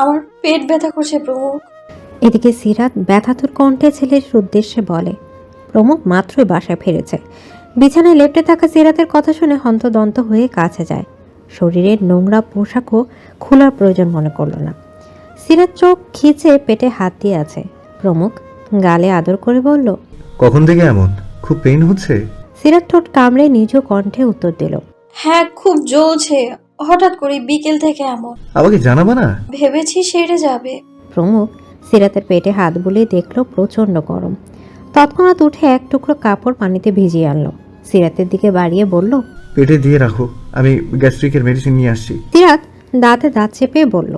আমার পেট ব্যথা করছে প্রমুখ। এদিকে সিরাত ব্যথাতুর কণ্ঠে ছেলের উদ্দেশ্যে বলে প্রমুখ মাত্রই বাসায় ফিরেছে। বিছানায় লেপটে থাকা সিরাতের কথা শুনে হন্তদন্ত হয়ে কাছে যায়। শরীরের নোংরা পোশাকও খোলার প্রয়োজন মনে করল না। সিরাত চোখ খিচে পেটে হাত দিয়ে আছে। প্রমুখ গালে আদর করে বলল কখন থেকে এমন? খুব পেইন হচ্ছে? সিরাত ঠোঁট কামড়ে নিজ কণ্ঠে উত্তর দিল হ্যাঁ খুব জ্বলছে। হঠাৎ করে বিকেল থেকে এমন। আমাকে জানাবা না? ভেবেছি সেরে যাবে। প্রমুখ সিরাতের পেটে হাত বুলিয়ে দেখল প্রচণ্ড গরম। তৎক্ষণাৎ উঠে এক টুকরো কাপড় পানিতে ভিজিয়ে আনলো। সিরাতের দিকে বাড়িয়ে বলল পেটে দিয়ে রাখো আমি গ্যাস্ট্রিকের মেডিসিন নিয়ে আসছি। সিরাত দাঁতে দাঁত চেপে বলল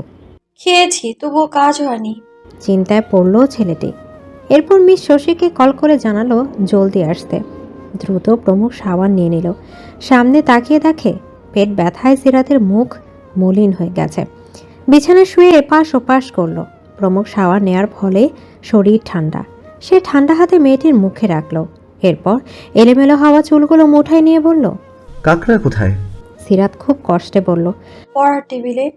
খেয়েছি তবুও কাজ হয়নি। চিন্তায় পড়ল ছেলেটি। এরপর মিস শশীকে কল করে জানালো জলদি আসতে। দ্রুত প্রমুখ সাবান নিয়ে নিল। সামনে তাকিয়ে দেখে পেট ব্যথায় সিরাতের মুখ মলিন হয়ে গেছে। বিছানায় শুয়ে এপাশ ওপাশ করল। প্রমুখ সাওয়ার নেয়ার ফলে শরীর ঠান্ডা। সে ঠান্ডা হাতে মেয়েটির মুখে রাখল। এরপর এলোমেলো হাওয়া চুলগুলো মুঠায় নিয়ে বলল কাকড়া কোথায়? সিরাত খুব কষ্টে বলল পড়ার টেবিলে।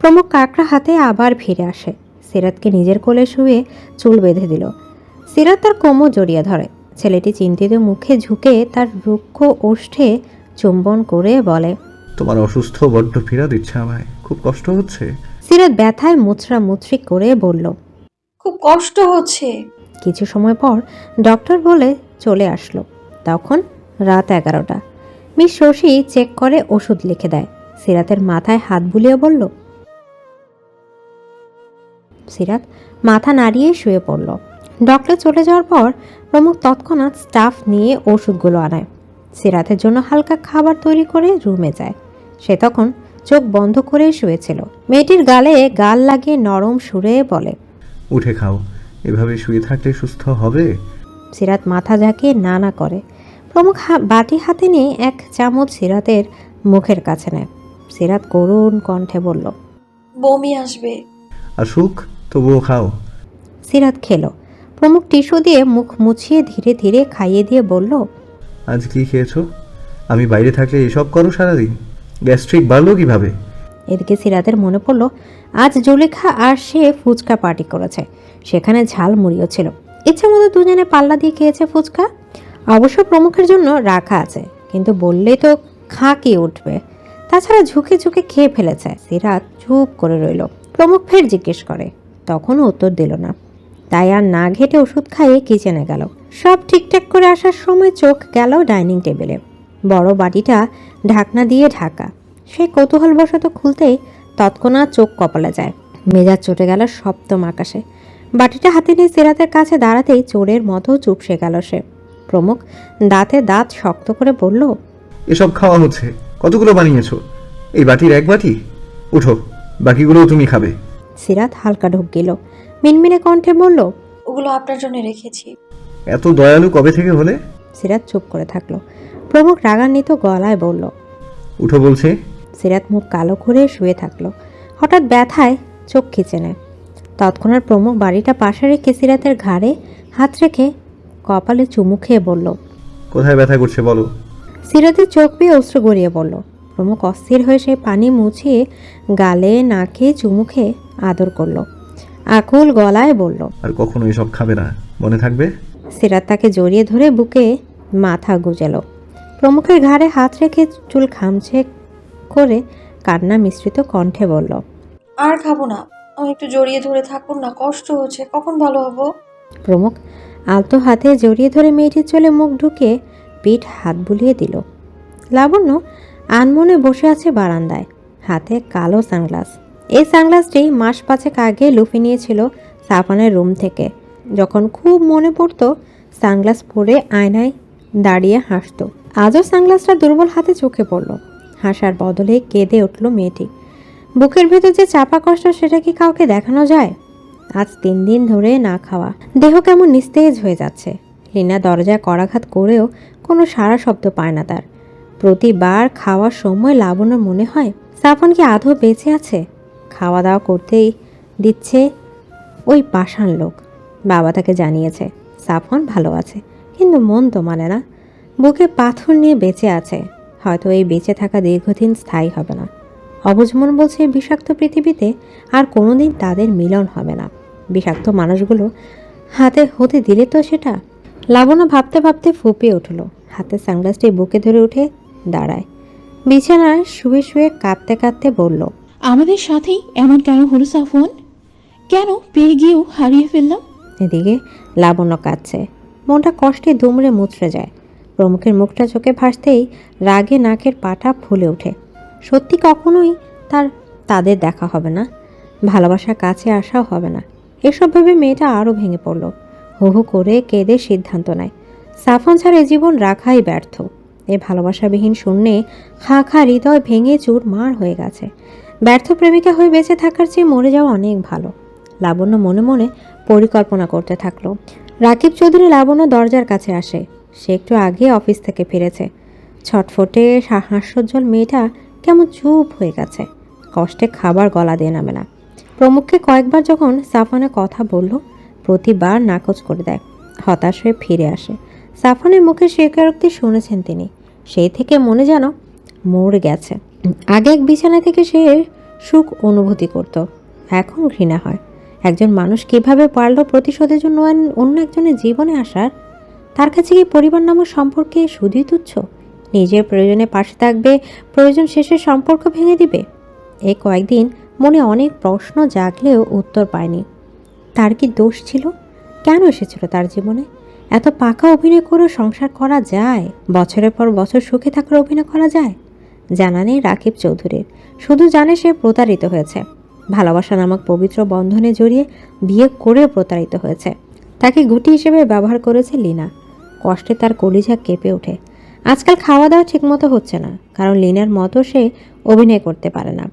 প্রমুখ কাকড়া হাতে আবার ফিরে আসে। সিরাতকে নিজের কোলে শুয়ে চুল বেঁধে দিল। সিরাত তার কোমর জড়িয়ে ধরে। ছেলেটি চিন্তিত মুখে ঝুঁকে তার রুক্ষ ওষ্ঠে চুম্বন করে বলে তোমার অসুস্থ বড্ড ফিরা দিচ্ছে আমায়। খুব কষ্ট হচ্ছে। সিরাত ব্যথায় মুচড়া মুচড়ি করে বলল খুব কষ্ট হচ্ছে। কিছু সময় পর ডক্টর বলে চলে আসলো। তখন রাত এগারোটা। মিস শশী চেক করে ওষুধ লিখে দেয়। সিরাতের মাথায় হাত বুলিয়ে বলল সিরাত মাথা নাড়িয়ে শুয়ে পড়ল। ডক্টর চলে যাওয়ার পর প্রমুখ তৎক্ষণাৎ স্টাফ নিয়ে ওষুধগুলো আনায়। সিরাতের জন্য হালকা খাবার তৈরি করে রুমে যায়। সে তখন চোখ বন্ধ করে শুয়েছিল। মেয়েটির গালে গাল লাগিয়ে নরম সুরে বলে উঠে খাও। এভাবে শুয়ে থাকলে সুস্থ হবে? সিরাত মাথা ঝাঁকিয়ে না না করে। প্রমুখ বাটি হাতে নিয়ে এক চামচ সিরাতের মুখের কাছে নেয়। সিরাত করুণ কণ্ঠে বলল বমি আসবে। আর সুখ তবুও খাও। সিরাত খেলো। প্রমুখ টিস্যু দিয়ে মুখ মুছিয়ে ধীরে ধীরে খাইয়ে দিয়ে বলল আজ কি খেয়েছো? আমি বাইরে থাকলে এসব করো সারাদিন। গ্যাস্ট্রিক বাড়লো কীভাবে? এদিকে সিরাতের মনে পড়ল, আজ জুলেখা আর সে ফুচকা পার্টি করেছে। সেখানে ঝাল মুড়িও ছিল। ইচ্ছে মতো দুজনে পাল্লা দিয়ে খেয়েছে ফুচকা। অবশ্য প্রমুখের জন্য রাখা আছে, কিন্তু বললেই তো খাঁকিয়ে উঠবে। তাছাড়া ঝুঁকে ঝুঁকে খেয়ে ফেলেছে। সিরাত চুপ করে রইল। প্রমুখ ফের জিজ্ঞেস করে, তখনও উত্তর দিল না। তাই আর না ঘেটে ওষুধ খাইয়ে কিচেনে গেল। সব ঠিকঠাক করে আসার সময় চোখ গেল ডাইনিং টেবিলে। বড় বাটিটা ঢাকনা দিয়ে ঢাকা। সে কৌতূহলবশত খুলতেই তৎক্ষণাৎ চোখ কপালে যায়। মেজাজ চটে গেল সপ্তম আকাশে। বাটিটা হাতে নিয়ে সিরাতের কাছে দাঁড়াতেই চোরের মতো চুপসে গেল সে। প্রমুখ দাঁতে দাঁত শক্ত করে বলল এসব খাওয়া হচ্ছে। কতগুলো বানিয়েছো? এই বাটির এক বাটি? উঠো বাকিগুলোও তুমি খাবে। সিরাত হালকা ঢুক গেল। মিনমিনে কণ্ঠে বলল ওগুলো আপনার জন্য রেখেছি। এত দয়ালু কবে থেকে হলে? সিরাত চুপ করে থাকল। প্রমুখ রাগান্বিত গলায় বলল উঠো বলছে। সিরাত মুখ কালো করে শুয়ে থাকল। হঠাৎ ব্যথায় চোখ খিচে নেয় তৎক্ষণাৎ প্রমুখ বাড়িটা পাশে রেখে সিরাতের ঘাড়ে হাত রেখে কপালে চুমু খেয়ে বলল কোথায় ব্যথা করছে বলো। সিরাতের চোখ পেয়ে অস্ত্র গড়িয়ে পড়ল প্রমুখ অস্থির হয়ে সে পানি মুছিয়ে গালে নাকে চুমু খেয়ে আদর করল। আকুল গলায় বলল আর কখনো এসব খাবে না। মনে থাকবে? সিরাত তাকে জড়িয়ে ধরে বুকে মাথা গুজেল। প্রমুখের ঘাড়ে হাত রেখে চুল খামছে করে কান্না মিশ্রিত কণ্ঠে বলল আর খাব না। আমি একটু জড়িয়ে ধরে থাকুন না কষ্ট হচ্ছে। কখন ভালো হব? প্রমুখ আলতো হাতে জড়িয়ে ধরে মেয়েটির চলে মুখ ঢুকে পিঠ হাত বুলিয়ে দিল। লাবণ্য আনমনে বসে আছে বারান্দায় হাতে কালো সানগ্লাস। এই সানগ্লাসটি মাস পাঁচেক আগে লুফে নিয়েছিল সাফানের রুম থেকে। যখন খুব মনে পড়তো, সানগ্লাস পরে আয়নায় দাঁড়িয়ে হাসতো। আজও সানগ্লাসটা দুর্বল হাতে চোখে পড়ল। হাসার বদলে কেঁদে উঠল মেয়েটি। বুকের ভেতর যে চাপা কষ্ট, সেটা কি কাউকে দেখানো যায়? আজ তিন দিন ধরে না খাওয়া। দেহ কেমন নিস্তেজ হয়ে যাচ্ছে। লিনা দরজায় করাঘাত করেও কোনো সারা শব্দ পায় না তার। প্রতিবার খাওয়ার সময় লাবণ্য মনে হয়, সাফন কি আধো বেঁচে আছে? খাওয়া দাওয়া করতেই দিচ্ছে ওই পাষাণ লোক। বাবা তাকে জানিয়েছে সাফন ভালো আছে, কিন্তু মন তো মানে না। বুকে পাথর নিয়ে বেঁচে আছে, হয়তো এই বেঁচে থাকা দীর্ঘদিন স্থায়ী হবে না। অবুঝমন বলছে, বিষাক্ত পৃথিবীতে আর কোনোদিন তাদের মিলন হবে না। বিষাক্ত মানুষগুলো হাতে হতে দিলে তো সেটা? লাবণ্য ভাবতে ভাবতে ফুপিয়ে উঠল, হাতে সানগ্লাসটি বুকে ধরে উঠে দাঁড়ায়। বিছানায় শুয়ে শুয়ে কাঁদতে কাঁদতে বলল আমাদের সাথেই এমন কেন হলো, সাফওয়ান? কেন পেয়ে গিয়েও হারিয়ে ফেললাম? এদিকে লাবণ্য কাঁদছে। মনটা কষ্টে দুমড়ে মুচড়ে যায়। প্রমুখের মুখটা চোখে ভাসতেই রাগে নাকের পাটা ফুলে ওঠে। সত্যি কখনোই তার, তাদের দেখা হবে না। ভালোবাসা কাছে আসাও হবে না। এসব ভেবে মেয়েটা আরও ভেঙে পড়ল। হু হু করে কেঁদে সিদ্ধান্ত নেয়। সাফন ছাড়া জীবন রাখাই ব্যর্থ। এ ভালোবাসাবিহীন শূন্যে খা খা হৃদয় ভেঙে চুর মার হয়ে গেছে। ব্যর্থ প্রেমিকা হয়ে বেঁচে থাকার চেয়ে মরে যাওয়া অনেক ভালো। লাবণ্য মনে মনে পরিকল্পনা করতে থাকল। রাকিব চৌধুরী লাবণ্য দরজার কাছে আসে। সে একটু আগে অফিস থেকে ফিরেছে। ছটফটে হাস্যোজ্জ্বল মেয়েটা কেমন চুপ হয়ে গেছে। কষ্টে খাবার গলা দিয়ে নামে না। প্রমুখকে কয়েকবার যখন সাফানে কথা বলল, প্রতিবার নাকচ করে দেয়। হতাশ হয়ে ফিরে আসে। সাফানের মুখে স্বীকারোক্তি শুনেছেন তিনি। সেই থেকে মনে যেন মরে গেছে। আগে এক বিছানা থেকে সে সুখ অনুভূতি করত। এখন ঘৃণা হয়। একজন মানুষ কীভাবে পারল প্রতিশোধের জন্য অন- অন্য একজনের জীবনে আসার? তার কাছে কি পরিবার নামক সম্পর্কে শুধুই তুচ্ছ? নিজের প্রয়োজনে পাশে থাকবে, প্রয়োজন শেষে সম্পর্ক ভেঙে দিবে? এ কয়েকদিন মনে অনেক প্রশ্ন জাগলেও উত্তর পায়নি। তার কি দোষ ছিল? কেন এসেছিল তার জীবনে? এত পাকা অভিনয় করে সংসার করা যায়? বছরের পর বছর সুখে থাকার অভিনয় করা যায়? জানা নেই রাকিব চৌধুরীর। শুধু জানে সে প্রতারিত হয়েছে। ভালোবাসা নামক পবিত্র বন্ধনে জড়িয়ে বিয়ে করেও প্রতারিত হয়েছে। তাকে গুটি হিসেবে ব্যবহার করেছে লিনা। কষ্টে তার কলিজা কেঁপে ওঠে। আজকাল খাওয়া দাওয়া ঠিকমতো হচ্ছে না কারণ লিনার মতো সে অভিনয় করতে পারে না।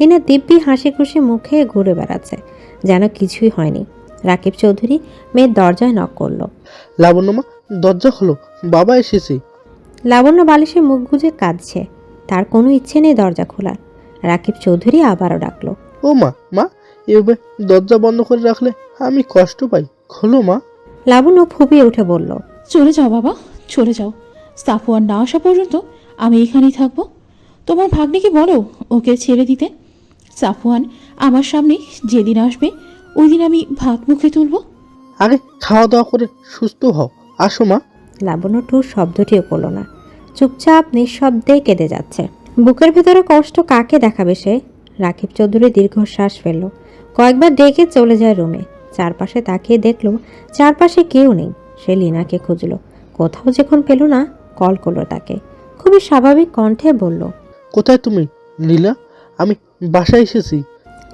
লিনা দিব্যি হাসি খুশি মুখে ঘুরে বেড়াচ্ছে যেন কিছুই হয়নি। রাকিব চৌধুরী মেয়ের দরজায় নক করল। লাবণ্যমা দরজা হলো বাবা এসেছে। লাবণ্য বালিশে মুখ গুজে কাঁদছে। তার কোনো ইচ্ছে নেই দরজা খোলার। রাকিব চৌধুরী আবারও ডাকলো। ও মা মা এভাবে দরজা বন্ধ করে রাখলে আমি কষ্ট পাই। খোলো মা। লাবণ্য ফুপিয়ে উঠে বলল চলে যাও বাবা চলে যাও। সাফওয়ান না আসা পর্যন্ত আমি এখানেই থাকব। তোমার ভাগ্নিকে বলো ওকে ছেড়ে দিতে। সাফওয়ান আমার সামনে যেদিন আসবে ওই দিন আমি ভাত মুখে তুলবো। আগে খাওয়া দাওয়া করে সুস্থ হও। আসো মা। লাবণ্য টুর শব্দটিও করল না। চুপচাপ নিঃশব্দে কেঁদে যাচ্ছে। বুকের ভেতরে কষ্ট কাকে দেখাবে সে? রাকিব চৌধুরী দীর্ঘশ্বাস ফেলল। কয়েকবার ডেকে চলে যায় রুমে। চারপাশে তাকিয়ে দেখল চারপাশে কেউ নেই। সে লিনাকে খুঁজলো। কোথাও যখন পেল না কল করল তাকে। খুবই স্বাভাবিক কণ্ঠে বলল কোথায় তুমি লীলা আমি বাসায় এসেছি।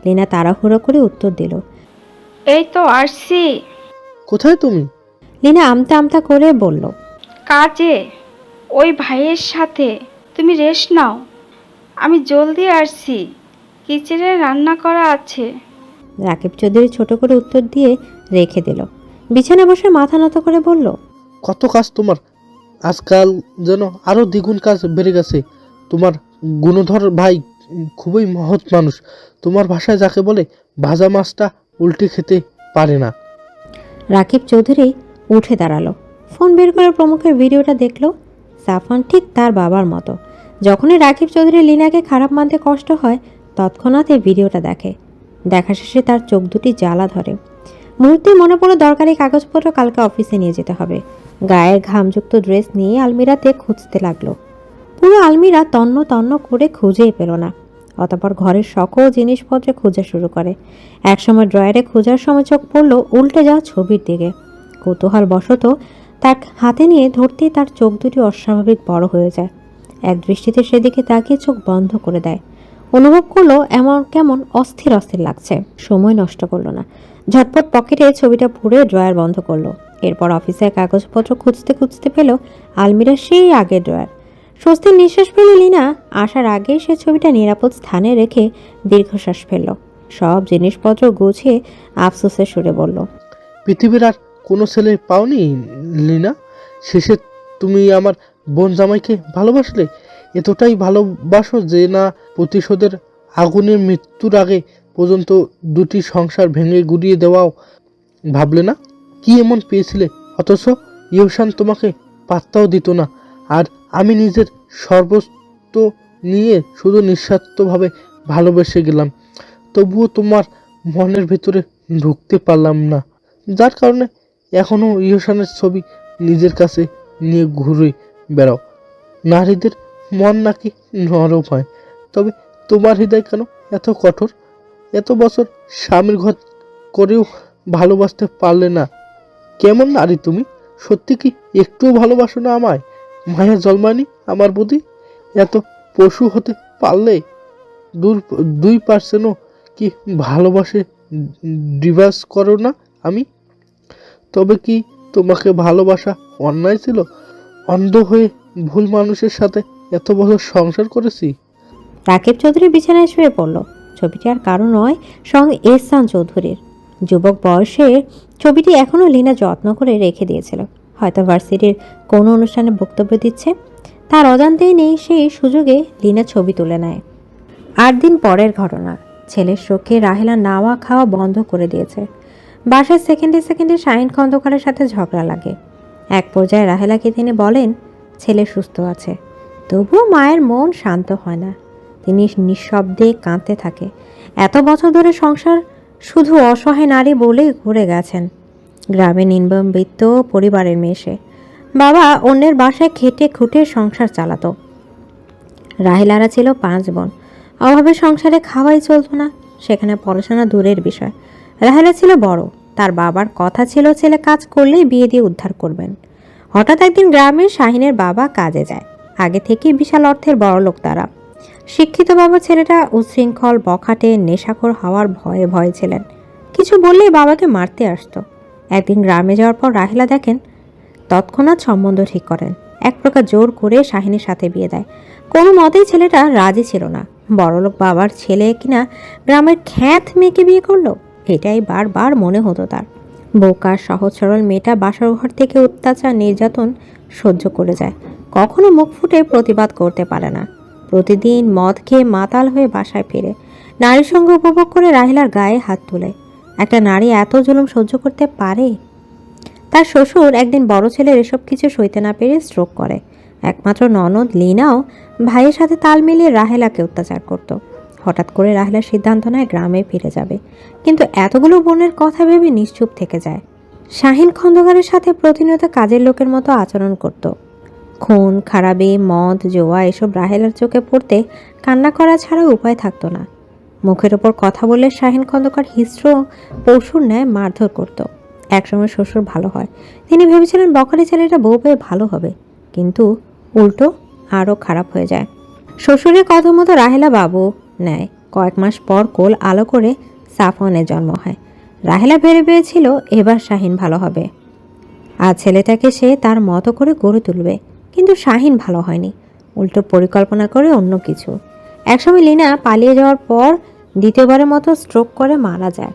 লিনা তাড়াহুড়ো করে উত্তর দিল এই তো আসছি। কোথায় তুমি? লিনা আমতা আমতা করে বলল কাজে। ওই ভাইয়ের সাথে তুমি রেস্ট নাও। আমি জলদি আসছি। কিচেনে রান্না করা আছে। রাকিব চৌধুরী ছোট করে উত্তর দিয়ে রেখে দিল। বিছানায় বসে মাথা নত করে বলল কত কাজ তোমার? আজকাল যেন আরও দ্বিগুণ কাজ বেড়ে গেছে। তোমার গুণধর ভাই খুবই মহৎ মানুষ। তোমার ভাষায় যাকে বলে ভাজা মাছটা উল্টে খেতে পারে না। রাকিব চৌধুরী উঠে দাঁড়াল। ফোন বের করে প্রমুখের ভিডিওটা দেখল। সাফান ঠিক তার বাবার মতো। যখনই রাকিব চৌধুরী লিনাকে খারাপ মানতে কষ্ট হয়, তৎক্ষণাৎ এই ভিডিওটা দেখে। দেখা শেষে তার চোখ দুটি জ্বালা ধরে। মুহূর্তে মনে পড়ল দরকারি কাগজপত্র কালকে অফিসে নিয়ে যেতে হবে। গায়ের ঘামযুক্ত ড্রেস নিয়ে আলমিরাতে খুঁজতে লাগল। পুরো আলমিরা তন্ন তন্ন করে খুঁজেই পেল না। অতপর ঘরের সকল জিনিসপত্রে খোঁজা শুরু করে। একসময় ড্রয়ারে খোঁজার সময় চোখ পড়ল উল্টে যাওয়া ছবির দিকে। কৌতূহল বশত তার হাতে নিয়ে ধরতেই তার চোখ দুটি অস্বাভাবিক বড় হয়ে যায়। এক দৃষ্টিতে সেদিকে তাকিয়ে চোখ বন্ধ করে দেয়। অনুভব করল এমন কেমন অস্থির অস্থির লাগছে। সময় নষ্ট করল না। ঝটপট পকেটে ছবিটা পুড়ে ড্রয়ার বন্ধ করল। এরপর অফিসের কাগজপত্র খুঁজতে খুঁজতে পেল আলমিরার সেই আগের ড্রয়ার। স্বস্তির নিঃশ্বাস ফেলে লিনা। আসার আগেই সে ছবিটা নিরাপদ স্থানে রেখে দীর্ঘশ্বাস ফেলল। সব জিনিসপত্র গুছিয়ে আফসোসের সুরে বলল, পৃথিবীর আর কোনো ছেলে পাওনি, লিনা? শেষে তুমি আমার বোন জামাইকে ভালোবাসলে? এতটাই ভালোবাসো যে না প্রতিশোধের আগুনের মৃত্যুর আগে পর্যন্ত দুটি সংসার ভেঙে গুড়িয়ে দেওয়াও ভাবলে না? কি এমন পেয়েছিলে? অথচ ইউসান তোমাকে পাত্তাও দিত না। আর আমি নিজের সর্বস্ব নিয়ে শুধু নিঃস্বার্থভাবে ভালোবেসে গেলাম। তবুও তোমার মনের ভিতরে ঢুকতে পারলাম না। যার কারণে এখনও ইহসানের ছবি নিজের কাছে নিয়ে ঘুরে বেড়াও। নারীদের মন নাকি নরম হয়, তবে তোমার হৃদয় কেন এত কঠোর? এত বছর স্বামীর ঘর করেও ভালোবাসতে পারলে না। কেমন নারী তুমি? সত্যি কি একটুও ভালোবাসো না আমায়? মায়া জন্মায়নি আমার প্রতি? এত পশু হতে পারলে দূর, দুই পার্সেন্টও কি ভালোবাসে ডিভার্স করো না আমি? তবে কি তোমাকে ভালোবাসা অন্যায় ছিল? অন্ধ হয়ে ভুল মানুষের সাথে এত বছর সংসার করেছি? রাকিব চৌধুরী বিছানায় শুয়ে পড়ল। ছবিটি আর কারও নয় সঙ্গে এহসান চৌধুরীর। যুবক বয়সে ছবিটি এখনও লীনা যত্ন করে রেখে দিয়েছিল। হয়তো ভার্সিটির কোনো অনুষ্ঠানে বক্তব্য দিচ্ছে, তার অজান্তেই নেই সেই সুযোগে লীনা ছবি তুলে নেয়। আট দিন পরের ঘটনা, ছেলের শোকে রাহেলা নাওয়া খাওয়া বন্ধ করে দিয়েছে। বাসায় সেকেন্ডে সেকেন্ডে শাহিন খন্দকারের সাথে ঝগড়া লাগে। এক পর্যায়ে রাহেলাকে তিনি বলেন, ছেলে সুস্থ আছে। তবুও মায়ের মন শান্ত হয় না। তিনি নিঃশব্দে কাঁদতে থাকে। এত বছর ধরে সংসার শুধু অসহায় নারী বলেই ঘুরে গেছেন। গ্রামে নিম্নবিত্ত পরিবারের মেয়ে। বাবা অন্যের বাসায় খেটে খুঁটে সংসার চালাতো। রাহেলারা ছিল পাঁচ বোন। অভাবে সংসারে খাওয়াই চলতো না। সেখানে পড়াশোনা দূরের বিষয়। রাহেলা ছিল বড়। তার বাবার কথা ছিল ছেলে কাজ করলেই বিয়ে দিয়ে উদ্ধার করবেন। হঠাৎ একদিন গ্রামের শাহিনের বাবা কাজে যায়। আগে থেকেই বিশাল অর্থের বড়লোক তারা। শিক্ষিত বাবা ছেলেটা উচ্ছৃঙ্খল বখাটে, নেশাখোর হওয়ার ভয়ে ভয়ে ছিলেন। কিছু বললেই বাবাকে মারতে আসতো। একদিন গ্রামে যাওয়ার পর রাহেলা দেখেন, তৎক্ষণাৎ সম্বন্ধ ঠিক করেন। এক প্রকার জোর করে শাহিনীর সাথে বিয়ে দেয়। কোনো মতেই ছেলেটা রাজি ছিল না। বড়লোক বাবার ছেলে কিনা গ্রামের খ্যাত মেয়েকে বিয়ে করল? এটাই বারবার মনে হতো তার। বোকা, সহজ, সরল মেয়েটা বাসার ঘর থেকে অত্যাচার, নির্যাতন সহ্য করে যায়। কখনো মুখ ফুটে প্রতিবাদ করতে পারে না। প্রতিদিন মদ খেয়ে মাতাল হয়ে বাসায় ফিরে। নারীর সঙ্গে উপভোগ করে রাহিলার গায়ে হাত তোলে। একটা নারী এত জুলুম সহ্য করতে পারে? তার শ্বশুর একদিন বড় ছেলের এসব কিছু সইতে না পেরে স্ট্রোক করে। একমাত্র ননদ, লিনাও, ভাইয়ের সাথে তাল মিলিয়ে রাহেলাকে অত্যাচার করত। হঠাৎ করে রাহেলার সিদ্ধান্ত নেয় গ্রামে ফিরে যাবে। কিন্তু এতগুলো বোনের কথা ভেবে নিশ্চুপ থেকে যায়। শাহিন খন্দকারের সাথে প্রতিনিয়ত কাজের লোকের মতো আচরণ করত। খুন, খারাপি, মদ, জোয়া এসব রাহেলার চোখে পড়তে কান্না করা ছাড়া উপায় থাকতো না। মুখের ওপর কথা বলে শাহিন খন্দকার হিস্র পশুর ন্যায় মারধর করত। একসময় শ্বশুর ভালো হয়। তিনি ভেবেছিলেন বখারি ছেলেটা বউ পেয়ে ভালো হবে। কিন্তু উল্টো আরও খারাপ হয়ে যায়। শ্বশুরের কথা মতো রাহেলা বাবু নেয়। কয়েক মাস পর কোল আলো করে সাফনের জন্ম হয়। রাহেলা ভেবে পেয়েছিল এবার শাহিন ভালো হবে। আর ছেলেটাকে সে তার মতো করে গড়ে তুলবে। কিন্তু শাহিন ভালো হয়নি। উল্টো পরিকল্পনা করে অন্য কিছু। একসময় লিনা পালিয়ে যাওয়ার পর দ্বিতীয়বারের মতো স্ট্রোক করে মারা যায়।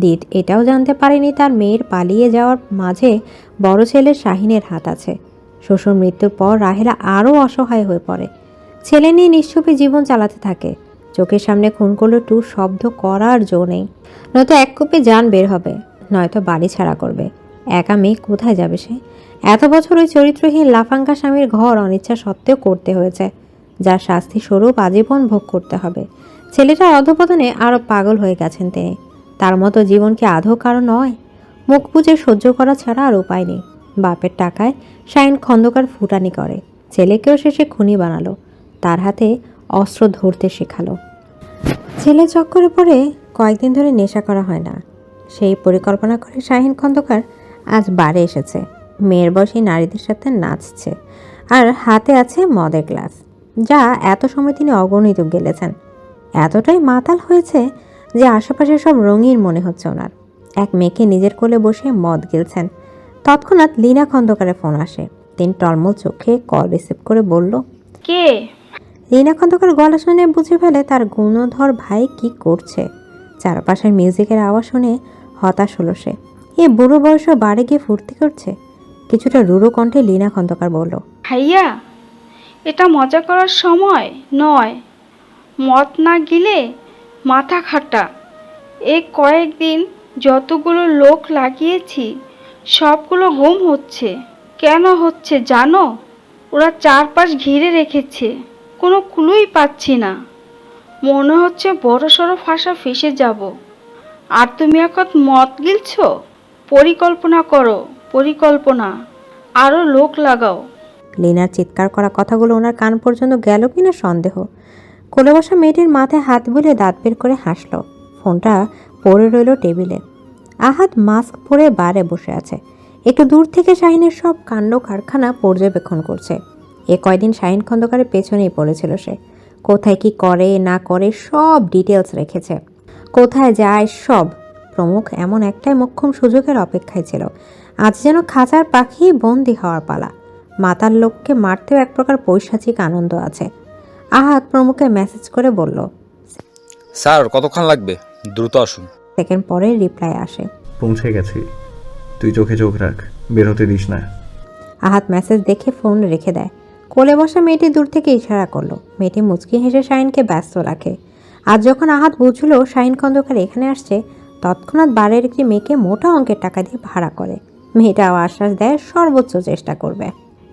দিদ এটাও জানতে পারেনি তার মেয়ের পালিয়ে যাওয়ার মাঝে বড় ছেলে শাহিনের হাত আছে। শ্বশুর মৃত্যুর পর রাহেলা আরও অসহায় হয়ে পড়ে। ছেলে নিয়ে নিশ্চুপে জীবন চালাতে থাকে। চোখের সামনে খুন করলে টু শব্দ করার জো নেই। নয়তো এক কোপে যান বের হবে, নয়তো বাড়ি ছাড়া করবে। একা মেয়ে কোথায় যাবে সে? এত বছর ওই চরিত্রহীন লাফাঙ্কা স্বামীর ঘর অনিচ্ছা সত্ত্বেও করতে হয়েছে, যার শাস্তি স্বরূপ আজীবন ভোগ করতে হবে। ছেলেটার অধপতনে আরও পাগল হয়ে গেছেন তিনি। তার মতো জীবন কি আধো কারও নয়? মুখ বুঝে সহ্য করা ছাড়া আর উপায় নেই। বাপের টাকায় শাইন খন্দকার ফুটানি করে। ছেলেকেও শেষে খুনি বানালো। তার হাতে অস্ত্র ধরতে শেখালো। ছেলে চক্করে পড়ে কয়েকদিন ধরে নেশা করা হয় না। সেই পরিকল্পনা করে শাহিন খন্দকার আজ বারে এসেছে। মেয়ের বয়সী নারীদের সাথে নাচছে আর হাতে আছে মদের গ্লাস, যা এত সময় তিনি অগণিত গেলেছেন। এতটাই মাতাল হয়েছে যে আশেপাশে সব রঙিন মনে হচ্ছে ওনার। এক মেয়েকে নিজের কোলে বসে মদ গেলছেন। তৎক্ষণাৎ লীনা খন্দকারের ফোন আসে। তিনি টলমল চোখে কল রিসিভ করে বলল, কে? লীনা খন্দকার গলা শুনে বুঝে ফেলে তার গুণধর ভাই কি করছে। চারপাশের মিউজিকের আওয়াজ শুনে হতাশ হলো সে। এ বুড়ো বয়সে বাড়ি গিয়ে ফুর্তি করছে? কিছুটা রুড়ো কণ্ঠে লীনা খন্দকার বলল, ভাইয়া, এটা মজা করার সময় নয়। মদ না গিলে মাথা খাটা। এই কয়েকদিন যতগুলো লোক লাগিয়েছি, সবগুলো গুম হচ্ছে। কেন হচ্ছে জানো? ওরা চারপাশ ঘিরে রেখেছে। কোনো ক্লুই পাচ্ছি না। মনে হচ্ছে বড় সড়ো ফাঁসা ফেসে যাব। আর তুমি এখন মদ গিলছ? পরিকল্পনা করো, পরিকল্পনা। আরও লোক লাগাও। লিনার চিৎকার করা কথাগুলো ওনার কান পর্যন্ত গেল কিনা সন্দেহ। কোলে বসা মেয়েটির মাথায় হাত বুলিয়ে দাঁত বের করে হাসলো। ফোনটা পড়ে রইল টেবিলে। আহাত মাস্ক পরে বারে বসে আছে। একটু দূর থেকে শাহিনের সব কাণ্ড কারখানা পর্যবেক্ষণ করছে। এ কয়দিন শাহিন খন্দকারের পেছনেই পড়েছিল সে। কোথায় কি করে না করে সব ডিটেলস রেখেছে। কোথায় যায় সব। প্রমুখ এমন একটাই মক্ষম সুযোগের অপেক্ষায় ছিল। আজ যেন খাঁচার পাখি বন্দি হওয়ার পালা। মাতার লোককে মারতেও এক প্রকার পৈশাচিক আনন্দ আছে। আহাত প্রমুখে মেসেজ করে বলল স্যার কতক্ষণ লাগবে? দ্রুত আসুন। সেকেন্ড পরে রিপ্লাই আসে। পৌঁছে গেছি। তুই চোখে চোখ রাখ বেরোতে দিস না। আহাত মেসেজ দেখে ফোন রেখে দেয়। কোলে বসা মেয়েটি দূর থেকে ইশারা করল। মেয়েটি মুচকি হেসে শাহিনকে ব্যস্ত রাখে। আজ যখন আহাত বুঝলো শাহিন খন্দকার এখানে আসছে, তৎক্ষণাৎ বারের একটি মেয়েকে মোটা অঙ্কের টাকা দিয়ে ভাড়া করে। মেয়েটাও আশ্বাস দেয়, সর্বোচ্চ চেষ্টা করবে।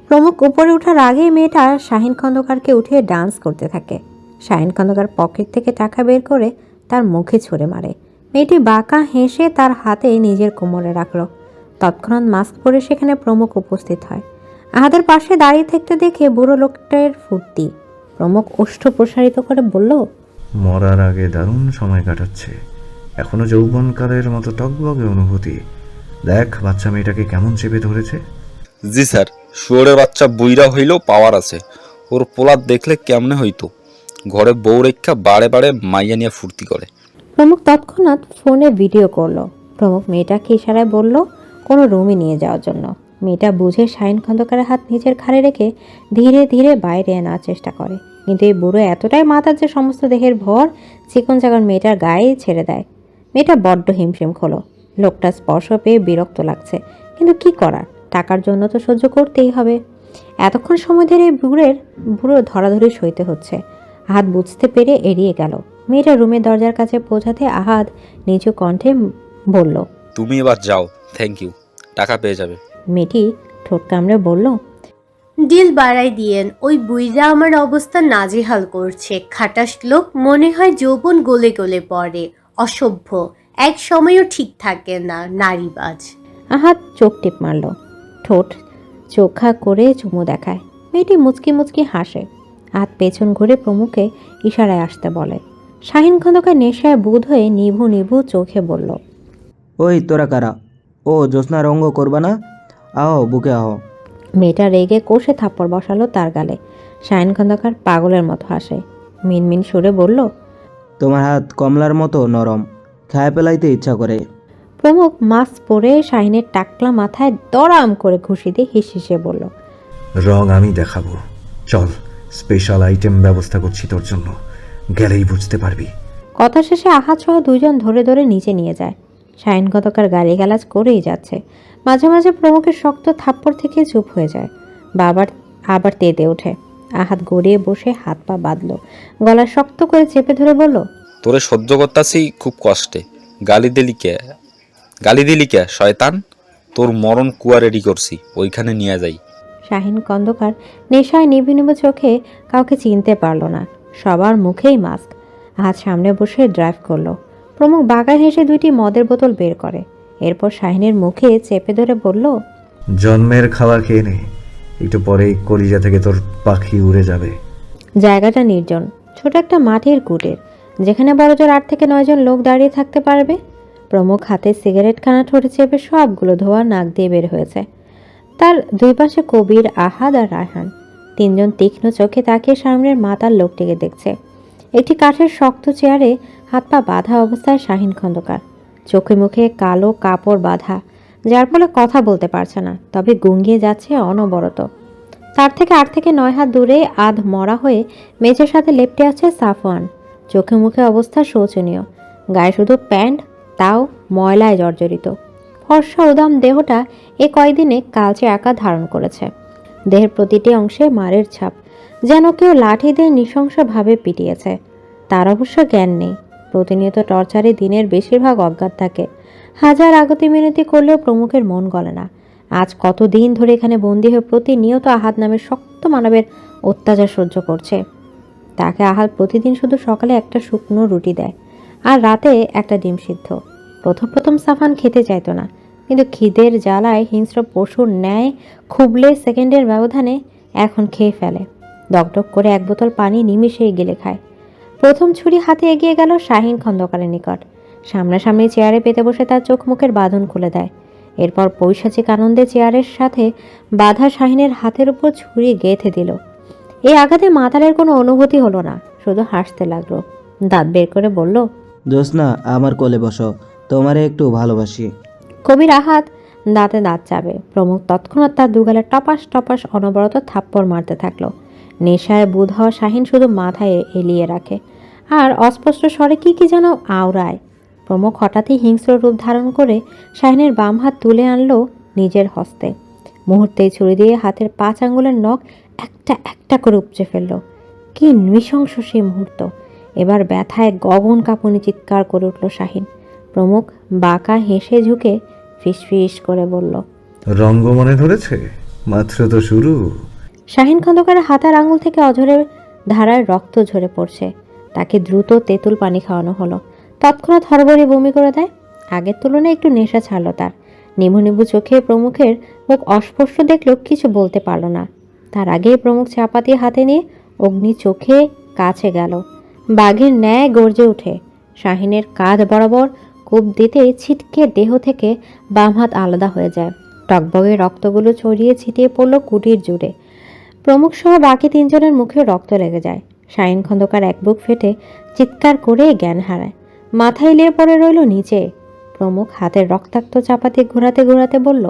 প্রমুখ উপরে ওঠার আগেই মেয়েটা শাহিন খন্দকারকে উঠিয়ে ডান্স করতে থাকে। শাহিন খন্দকার পকেট থেকে টাকা বের করে তার মুখে ছুঁড়ে মারে। মেয়েটি বাঁকা হেসে তার হাতে নিজের কোমরে রাখল। তৎক্ষণাৎ মাস্ক পরে সেখানে প্রমুখ উপস্থিত হয়। আহাদের পাশে দাঁড়িয়ে থাকতে দেখে বুড়ো লোকটার ফুর্তি। প্রমুখ ওষ্ঠ প্রসারিত করে বলল মরার আগে দারুণ সময় কাটাচ্ছে। এখনও যৌবনকালের মতো টকবগে অনুভূতি। দেখ বাচ্চা মেয়েটাকে কেমন চেপে ধরেছে। জি স্যার শুয়োরের বাচ্চা বুইরা হইলেও পাওয়ার আছে। ওর পোলাদ দেখলে কেমনে হইতো? ঘরে বউ রেখা বারে বারে মাইয়া নিয়ে ফুর্তি করে। প্রমুখ তৎক্ষণাৎ ফোনে ভিডিও করল। প্রমুখ মেয়েটাকে ইশারায় বলল কোনো রুমে নিয়ে যাওয়ার জন্য। মেয়েটা বুঝে শাহিন খন্দকারের হাত নিজের ঘাড়ে রেখে ধীরে ধীরে বাইরে আনার চেষ্টা করে। কিন্তু এই বুড়ো এতটাই মাথার যে সমস্ত দেহের ভর, চিকন চাকন মেয়েটার গায়ে ছেড়ে দেয়। মেয়েটা বড্ড হিমশিম খোলো। লোকটা স্পর্শ পেয়ে বিরক্ত লাগছে। কিন্তু কি করার? টাকার জন্য তো সহ্য করতেই হবে। এতক্ষণ সময় ধরে এই বুড়ের, বুড়ো ধরাধরি সইতে হচ্ছে। হাত বুঝতে পেরে এড়িয়ে গেল। মেয়েটা রুমের দরজার কাছে পৌঁছাতে আহাদ নিচু কণ্ঠে বলল, তুমি এবার যাও। থ্যাংক ইউ টাকা পেয়ে যাবে। মেয়েটি ঠোঁট কামড়ে বলল ডিল বাড়াই দিয়েন ওই বুইরা আমার অবস্থা নাজেহাল করছে। খাটাস লোক মনে হয় যৌবন গলে গলে পড়ে অসভ্য। এক সময়ও ঠিক থাকে না নারীবাজ। আহাদ চোখ টিপ মারল ঠোঁট চোখা করে চুমু দেখায়। মেয়েটি মুচকি মুচকি হাসে হাত পেছন ঘুরে প্রমুখে ইশারায় আসতে বলে। শাহিন খন্দকার নেশায় বুধ হয়ে নিভু নিভু চোখে বলল ওই তোরা কারা? ও জ্যোৎস্না রঙ্গ করবা না? আহ বুকে আহ। মেয়েটা রেগে কষে থাপ্পড় বসালো তার গালে। শাহিন খন্দকার পাগলের মতো হাসে। মিনমিন সুরে বলল তোমার হাত কমলার মতো নরম খায় পেলাইতে ইচ্ছা করে। প্রমুখ মাস্ক পরে শাহিনের টাকলা মাথায় দরাম করে ঘুষি দিয়ে হিস হিসে বলল রং আমি দেখাবো। চল স্পেশাল আইটেম ব্যবস্থা করছি তোর জন্য। গেলেই বুঝতে পারবি। কথা শেষে আহাত সহ দুইজন ধরে ধরে নিচে নিয়ে যায়। শাহিন গতকার গালিগালাজ করেই যাচ্ছে। মাঝে মাঝে প্রমুখের শক্ত থাপ্পড় থেকে চুপ হয়ে যায়। বাবার আবার তেতে ওঠে। আহাত গড়িয়ে বসে হাত পা বাঁধলো। গলা শক্ত করে চেপে ধরে বলল তোরে সহ্য করতাছি খুব কষ্টে। গালি দিলি কে? গালি দিলি কে শয়তান? তোর মরণ কুয়া রেডি করছি ওইখানে নিয়ে যাই। শাহিন কন্দকার নেশায় নিভু নিভু চোখে কাউকে চিনতে পারল না। সবার মুখেই মাস্ক। হাত সামনে বসে ড্রাইভ করল। প্রমুখ বাগা হেসে দুইটি মদের বোতল বের করে। এরপর শাহিনের মুখে চেপে ধরে বলল জন্মের খাবার খেয়ে নে। একটু পরেই কলিজা থেকে তোর পাখি উড়ে যাবে। জায়গাটা নির্জন। ছোট একটা মাটির কুটের যেখানে বড়জোর আট থেকে নয়জন লোক দাঁড়িয়ে থাকতে পারবে। প্রমুখ হাতে সিগারেট খানা ঠোঁটে চেপে সবগুলো ধোয়া নাক দিয়ে বের হয়েছে। তার দুই পাশে কবির আহাদ আর রায়হান। তিনজন তীক্ষ্ণ চোখে তাকিয়ে সামনের মাতার লোকটিকে দেখছে। একটি কাঠের শক্ত চেয়ারে হাত পা বাঁধা অবস্থায় শাহিন খন্দকার। চোখে মুখে কালো কাপড় বাঁধা, যার ফলে কথা বলতে পারছে না, তবে গুঙ্গিয়ে যাচ্ছে অনবরত। তার থেকে আট থেকে নয় হাত দূরে আধ মরা হয়ে মেঝের সাথে লেপটে আছে সাফওয়ান। চোখে মুখে অবস্থা শোচনীয়। গায়ে শুধু প্যান্ট, তাও ময়লায় জর্জরিত। ফর্সা উদাম দেহটা এ কয়দিনে কালচে আকার ধারণ করেছে। দেহের প্রতিটি অংশে মারের ছাপ, যেন কেউ লাঠি দিয়ে নৃশংসভাবে পিটিয়েছে। তার অবশ্য জ্ঞান নেই। প্রতিনিয়ত টর্চারে দিনের বেশিরভাগ অজ্ঞাত থাকে। হাজার আগতি মিনতি করলেও প্রমুখের মন গলে না। আজ কতদিন ধরে এখানে বন্দী হয়ে প্রতিনিয়ত আহাত নামে শক্ত মানবের অত্যাচার সহ্য করছে। তাকে আহাল প্রতিদিন শুধু সকালে একটা শুকনো রুটি দেয় আর রাতে একটা ডিম সিদ্ধ। প্রথম প্রথম সাফান খেতে চাইতো না, কিন্তু খিদের জ্বালায় হিংস্র পশুর ন্যায় খুবলে সেকেন্ডের ব্যবধানে এখন খেয়ে ফেলে। ডকডক করে এক বোতল পানি নিমিশেই গেলে খায়। প্রথম ছুরি হাতে এগিয়ে গেল শাহিন খন্দকারের নিকট। সামনাসামনি চেয়ারে পেতে বসে তার চোখ মুখের বাঁধন খুলে দেয়। এরপর পৈশাচিক আনন্দে চেয়ারের সাথে বাধা শাহিনের হাতের উপর ছুরি গেঁথে দিল। এই আঘাতে মাতালের কোনো অনুভূতি হলো না শুধু হাসতে লাগল। দাঁত বের করে বলল জ্যোৎস্না আমার কোলে বসো তোমারে একটু ভালোবাসি। কবির আহাত দাঁতে দাঁত চাবে। প্রমুখ তৎক্ষণাৎ তার দুগালে টপাস টপাস অনবরত থাপ্পড় মারতে থাকল। নেশায় বুধ হওয়া শাহিন শুধু মাথায় এলিয়ে রাখে। আর অস্পষ্ট স্বরে কি কি যেন আওড়ায়। প্রমুখ হঠাৎই হিংস্র রূপ ধারণ করে শাহিনের বাম হাত তুলে আনলো নিজের হস্তে। মুহূর্তেই ছুরি দিয়ে হাতের পাঁচ আঙ্গুলের নখ একটা একটা করে উপচে ফেলল। কি নৃশংস সেই মুহূর্ত। এবার ব্যথায় গগন কাঁপুনি চিৎকার করে উঠল শাহিন। প্রমুখ বাঁকা হেসে ঝুঁকে ফিসফিস করে বলল, রঙ্গ মনে ধরেছে? মাত্র তো শুরু। শাহিন খন্দকারের হাতার আঙুল থেকে অঝরে ধারায় রক্ত ঝরে পড়ছে। তাকে দ্রুত তেঁতুল পানি খাওয়ানো হলো। তৎক্ষণাৎ হরবরে বমি করে দেয়। আগের তুলনায় একটু নেশা ছাড়লো তার। নিভু নিভু চোখে প্রমুখের মুখ অস্পষ্ট দেখলেও কিছু বলতে পারল না। তার আগেই প্রমুখ চাপাতি হাতে নিয়ে অগ্নি চোখে কাছে গেল। বাঘের ন্যায় গর্জে ওঠে শাহিনের কাঁধ বরাবর কূপ দিতে ছিটকে দেহ থেকে বাম হাত আলাদা হয়ে যায়। টকবগে রক্তগুলো ছড়িয়ে ছিটিয়ে পড়ল কুটির জুড়ে। প্রমুখ সহ বাকি তিনজনের মুখে রক্ত লেগে যায়। শাহিন খন্দকার এক বুক ফেটে চিৎকার করে জ্ঞান হারায়। মাথায় লেয়ে পড়ে রইল নিচে। প্রমুখ হাতের রক্তাক্ত চাপাতি ঘোরাতে ঘোরাতে বলল